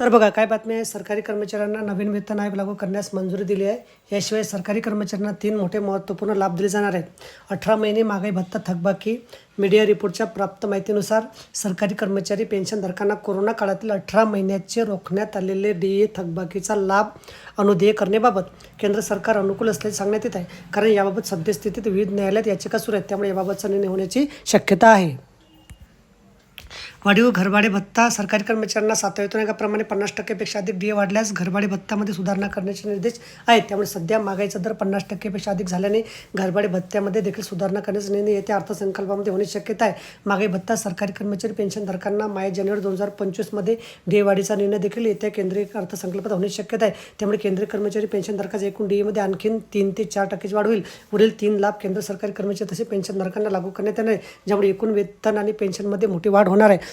तर बघा काय बातमी आहे? सरकारी कर्मचाऱ्यांना नवीन वेतन आयोग लागू करण्यास मंजुरी दिली आहे. याशिवाय सरकारी कर्मचाऱ्यांना तीन मोठे महत्त्वपूर्ण लाभ दिले जाणार आहेत. अठरा महिने महागाई भत्ता थकबाकी मीडिया रिपोर्टच्या प्राप्त माहितीनुसार सरकारी कर्मचारी पेन्शनधारकांना कोरोना काळातील अठरा महिन्याचे रोखण्यात आलेले डी ए थकबाकीचा लाभ अनुदेय करण्याबाबत केंद्र सरकार अनुकूल असल्याचे सांगण्यात येत आहे. कारण याबाबत सद्यस्थितीत विविध न्यायालयात याचिका सुरू आहेत. त्यामुळे याबाबतचा निर्णय होण्याची शक्यता आहे. वाढीव घरभाडे भत्ता सरकारी कर्मचाऱ्यांना सातव्या वेतन पन्नास टक्केपेक्षा अधिक डीए वाढल्यास घरभाडे भत्त्यामध्ये सुधारणा करण्याचे निर्देश आहेत. त्यामुळे सध्या महागाईचा दर पन्नास टक्केपेक्षा अधिक झाल्याने घरभाडे भत्त्यामध्ये देखील सुधारणा करण्याचा निर्णय येत्या अर्थसंकल्पामध्ये होण्याची शक्यता आहे. महागाई भत्ता सरकारी कर्मचारी पेन्शनधारकांना माय जानेवारी दोन हजार पंचवीसमध्ये डीए वाढीचा निर्णय देखील येत्या केंद्रीय अर्थसंकल्पात होण्याची शक्यता आहे. त्यामुळे केंद्रीय कर्मचारी पेन्शनधारकाच्या एकूण डीएमध्ये आणखीन तीन ते चार टक्केची वाढ होईल. पुढील तीन लाभ केंद्र सरकारी कर्मचारी तसे पेन्शनधारकांना लागू करण्यात येणार आहे ज्यामुळे एकूण वेतन आणि पेन्शनमध्ये मोठी वाढ होणार आहे.